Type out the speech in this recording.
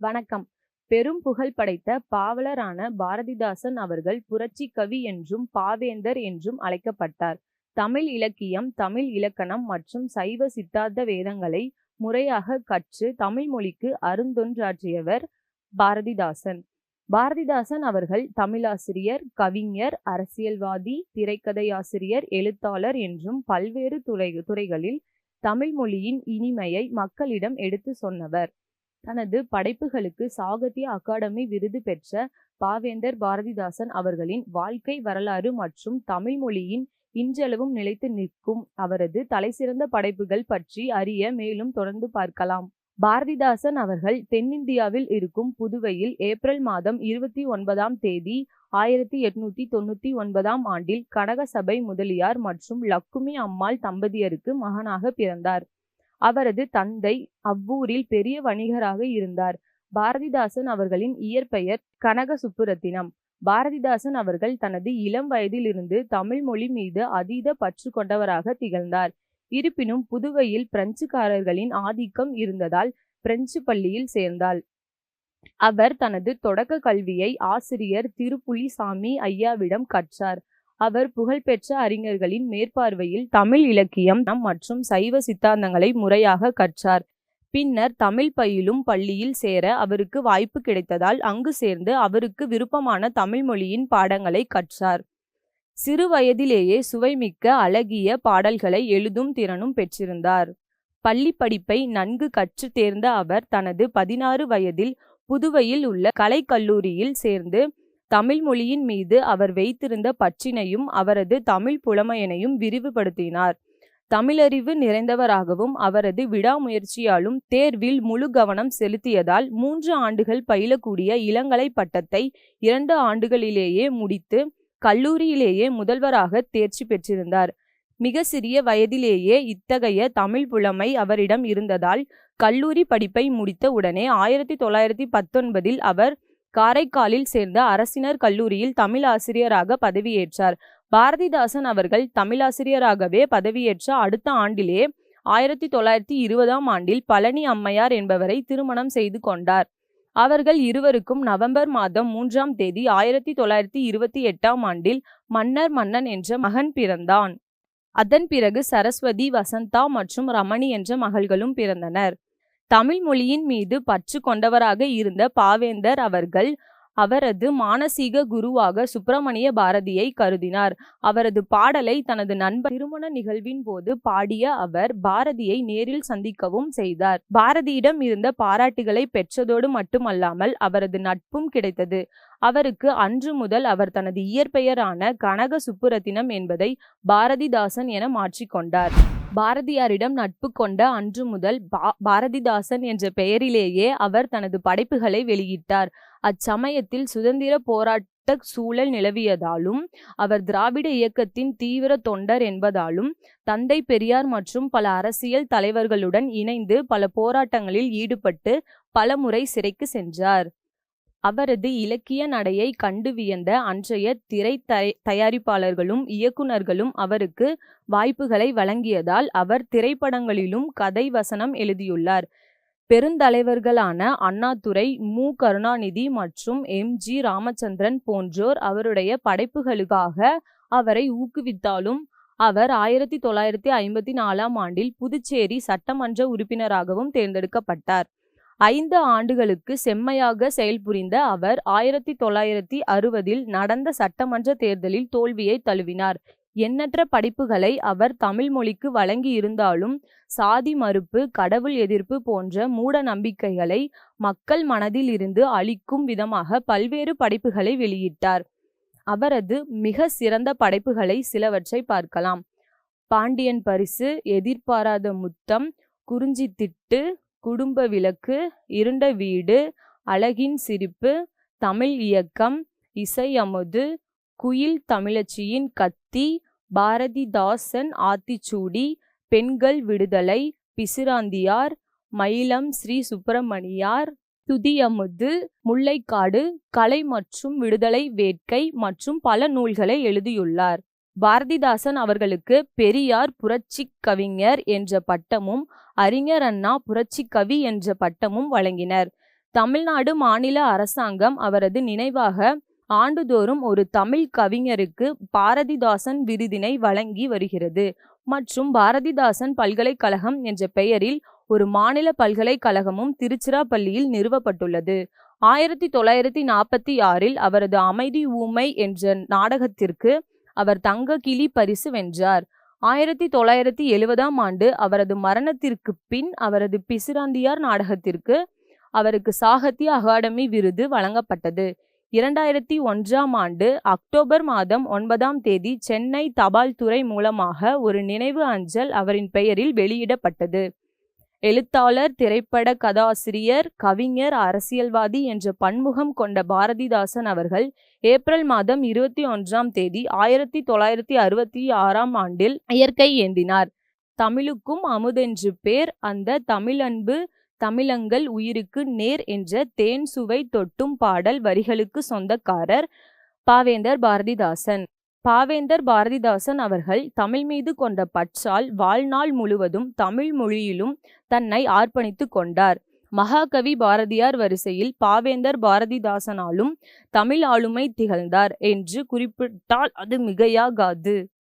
வணக்கம். பெரும் புகழ் படைத்த பாவலரான பாரதிதாசன் அவர்கள் புரட்சி கவி என்றும் பாவேந்தர் என்றும் அழைக்கப்பட்டார். தமிழ் இலக்கியம் தமிழ் இலக்கணம் மற்றும் சைவ சித்தாந்த வேதங்களை முறையாக கற்று தமிழ் மொழிக்கு அருந்தொன்றாற்றியவர் பாரதிதாசன். பாரதிதாசன் அவர்கள் தமிழாசிரியர் கவிஞர் அரசியல்வாதி திரைக்கதையாசிரியர் எழுத்தாளர் என்றும் பல்வேறு துறை துறைகளில் தமிழ் மொழியின் இனிமையை மக்களிடம் எடுத்து சொன்னவர். தனது படைப்புகளுக்கு சாகித்ய அகாடமி விருது பெற்ற பாவேந்தர் பாரதிதாசன் அவர்களின் வாழ்க்கை வரலாறு மற்றும் தமிழ் மொழியின் இன்றளவும் நிலைத்து நிற்கும் அவரது தலைசிறந்த படைப்புகள் பற்றி அறிய மேலும் தொடர்ந்து பார்க்கலாம். பாரதிதாசன் அவர்கள் தென்னிந்தியாவில் இருக்கும் புதுவையில் ஏப்ரல் மாதம் இருபத்தி ஒன்பதாம் தேதி ஆயிரத்தி எட்நூத்தி தொண்ணூத்தி ஒன்பதாம் ஆண்டில் கனகசபை முதலியார் மற்றும் லக்குமி அம்மாள் தம்பதியருக்கு மகனாக பிறந்தார். அவரது தந்தை அவ்வூரில் பெரிய வணிகராக இருந்தார். பாரதிதாசன் அவர்களின் இயற்பெயர் கனக சுப்புரத்தினம் பாரதிதாசன் அவர்கள் தனது இளம் வயதிலிருந்து தமிழ் மொழி மீது அதீத பற்று கொண்டவராக திகழ்ந்தார். இருப்பினும் புதுவையில் பிரெஞ்சுக்காரர்களின் ஆதிக்கம் இருந்ததால் பிரெஞ்சு பள்ளியில் சேர்ந்தாள். அவர் தனது தொடக்க கல்வியை ஆசிரியர் திருப்புலிசாமி ஐயாவிடம் கற்றார். அவர் புகழ்பெற்ற அறிஞர்களின் மேற்பார்வையில் தமிழ் இலக்கியம் மற்றும் சைவ சித்தாந்தங்களை முறையாக கற்றார். பின்னர் தமிழ் பயிலும் பள்ளியில் சேர அவருக்கு வாய்ப்பு கிடைத்ததால் அங்கு சேர்ந்து அவருக்கு விருப்பமான தமிழ் மொழியின் பாடங்களை கற்றார். சிறு வயதிலேயே சுவைமிக்க அழகிய பாடல்களை எழுதும் திறனும் பெற்றிருந்தார். பள்ளி படிப்பை நன்கு கற்று தேர்ந்த அவர் தனது பதினாறு வயதில் புதுவையில் உள்ள கலைக்கல்லூரியில் சேர்ந்து தமிழ் மொழியின் மீது அவர் வைத்திருந்த பற்றினையும் அவரது தமிழ் புலமையனையும் விரிவுபடுத்தினார். தமிழறிவு நிறைந்தவராகவும் அவரது விடாமுயற்சியாலும் தேர்வில் முழு கவனம் செலுத்தியதால் மூன்று ஆண்டுகள் பயிலக்கூடிய இளங்கலை பட்டத்தை இரண்டு ஆண்டுகளிலேயே முடித்து கல்லூரியிலேயே முதல்வராக தேர்ச்சி பெற்றிருந்தார். மிக சிறிய வயதிலேயே இத்தகைய தமிழ் புலமை அவரிடம் இருந்ததால் கல்லூரி படிப்பை முடித்த உடனே ஆயிரத்தி தொள்ளாயிரத்தி பத்தொன்பதில் அவர் காரைக்காலில் சேர்ந்த அரசினர் கல்லூரியில் தமிழ் ஆசிரியராக பதவியேற்றார். பாரதிதாசன் அவர்கள் தமிழாசிரியராகவே பதவியேற்ற அடுத்த ஆண்டிலே ஆயிரத்தி தொள்ளாயிரத்தி இருபதாம் ஆண்டில் பழனி அம்மையார் என்பவரை திருமணம் செய்து கொண்டார். அவர்கள் இருவருக்கும் நவம்பர் மாதம் மூன்றாம் தேதி ஆயிரத்தி தொள்ளாயிரத்தி இருபத்தி எட்டாம் ஆண்டில் மன்னர் மன்னன் என்ற மகன் பிறந்தான். அதன் பிறகு சரஸ்வதி வசந்தா மற்றும் ரமணி என்ற மகள்களும் பிறந்தனர். தமிழ் மொழியின் மீது பற்று கொண்டவராக இருந்த பாவேந்தர் அவர்கள் அவரது மானசீக குருவாக சுப்பிரமணிய பாரதியை கருதினார். அவரது பாடலை தனது நண்பர் திருமண நிகழ்வின் போது பாடிய அவர் பாரதியை நேரில் சந்திக்கவும் செய்தார். பாரதியிடம் இருந்த பாராட்டுகளை பெற்றதோடு மட்டுமல்லாமல் அவரது நட்பும் கிடைத்தது. அவருக்கு அன்று முதல் அவர் தனது இயற்பெயரான கனக சுப்புரத்தினம் என்பதை பாரதிதாசன் என மாற்றிக்கொண்டார் பாரதியாரிடம் நட்பு கொண்ட அன்று முதல் பா பாரதிதாசன் என்ற பெயரிலேயே அவர் தனது படைப்புகளை வெளியிட்டார். அச்சமயத்தில் சுதந்திர போராட்ட சூழல் நிலவியதாலும் அவர் திராவிட இயக்கத்தின் தீவிர தொண்டர் என்பதாலும் தந்தை பெரியார் மற்றும் பல அரசியல் தலைவர்களுடன் இணைந்து பல போராட்டங்களில் ஈடுபட்டு பலமுறை சிறைக்கு சென்றார். அவரது இலக்கிய நடையை கண்டு வியந்த அன்றைய திரை தயாரிப்பாளர்களும் இயக்குநர்களும் அவருக்கு வாய்ப்புகளை வழங்கியதால் அவர் திரைப்படங்களிலும் கதை வசனம் எழுதியுள்ளார். பெருந்தலைவர்களான அண்ணாதுரை மு. கருணாநிதி மற்றும் எம். ஜி. ராமச்சந்திரன் போன்றோர் அவருடைய படைப்புகளுக்காக அவரை ஊக்குவித்தாலும் அவர் ஆயிரத்தி தொள்ளாயிரத்தி ஐம்பத்தி நாலாம் ஆண்டில் புதுச்சேரி சட்டமன்ற உறுப்பினராகவும் தேர்ந்தெடுக்கப்பட்டார். ஐந்து ஆண்டுகளுக்கு செம்மையாக செயல்புரிந்த அவர் ஆயிரத்தி தொள்ளாயிரத்தி அறுபதில் நடந்த சட்டமன்ற தேர்தலில் தோல்வியை தழுவினார். எண்ணற்ற படிப்புகளை அவர் தமிழ் மொழிக்கு வழங்கி இருந்தாலும் சாதி மறுப்பு கடவுள் எதிர்ப்பு போன்ற மூட நம்பிக்கைகளை மக்கள் மனதில் இருந்து அழிக்கும் விதமாக பல்வேறு படைப்புகளை வெளியிட்டார். அவரது மிக சிறந்த படைப்புகளை சிலவற்றை பார்க்கலாம். பாண்டியன் பரிசு எதிர்பாராத முத்தம் குறிஞ்சி திட்டு குடும்ப விளக்கு இருண்ட வீடு அழகின் சிரிப்பு தமிழ் இயக்கம் இசை அமுது குயில் தமிழச்சியின் கத்தி பாரதிதாசன் ஆத்திச்சூடி பெண்கள் விடுதலை பிசிராந்தியார் மயிலம் ஸ்ரீ சுப்பிரமணியார் துதியமுது முல்லைக்காடு கலை மற்றும் விடுதலை வேட்கை மற்றும் பல நூல்களை எழுதியுள்ளார். பாரதிதாசன் அவர்களுக்கு பெரியார் புரட்சி கவிஞர் என்ற பட்டமும் அறிஞர் அண்ணா புரட்சி கவி என்ற பட்டமும் வழங்கினர். தமிழ்நாடு மாநில அரசாங்கம் அவரது நினைவாக ஆண்டுதோறும் ஒரு தமிழ் கவிஞருக்கு பாரதிதாசன் விருதினை வழங்கி வருகிறது. மற்றும் பாரதிதாசன் பல்கலைக்கழகம் என்ற பெயரில் ஒரு மாநில பல்கலைக்கழகமும் திருச்சிராப்பள்ளியில் நிறுவப்பட்டுள்ளது. ஆயிரத்தி தொள்ளாயிரத்தி நாற்பத்தி ஆறில் அவரது அமைதி ஊமை என்ற நாடகத்திற்கு அவர் தங்க கிளி பரிசு வென்றார். ஆயிரத்தி தொள்ளாயிரத்தி எழுவதாம் ஆண்டு அவரது மரணத்திற்கு பின் அவரது பிசிராந்தியார் நாடகத்திற்கு அவருக்கு சாகித்ய அகாடமி விருது வழங்கப்பட்டது. இரண்டாயிரத்தி ஒன்றாம் ஆண்டு அக்டோபர் மாதம் ஒன்பதாம் தேதி சென்னை தபால் துறை மூலமாக ஒரு நினைவு அஞ்சல் அவரின் பெயரில் வெளியிடப்பட்டது. எழுத்தாளர் திரைப்பட கதாசிரியர் கவிஞர் அரசியல்வாதி என்ற பன்முகம் கொண்ட பாரதிதாசன் அவர்கள் ஏப்ரல் மாதம் இருபத்தி ஒன்றாம் தேதி ஆயிரத்தி தொள்ளாயிரத்தி அறுபத்தி ஆறாம் ஆண்டில் இயற்கை ஏந்தினார். தமிழுக்கும் அமுதென்று பேர் அந்த தமிழன்பு தமிழங்கள் உயிருக்கு நேர் என்ற தேன் சுவை தொட்டும் பாடல் வரிகளுக்கு சொந்தக்காரர் பாவேந்தர் பாரதிதாசன். பாவேந்தர் பாரதிதாசன் அவர்கள் தமிழ் மீது கொண்ட பற்றால் வாழ்நாள் முழுவதும் தமிழ் மொழியிலும் தன்னை ஆர்ப்பணித்து கொண்டார். மகாகவி பாரதியார் வரிசையில் பாவேந்தர் பாரதிதாசனாலும் தமிழ் ஆளுமை திகழ்ந்தார் என்று குறிப்பிட்டால் அது மிகையாகாது.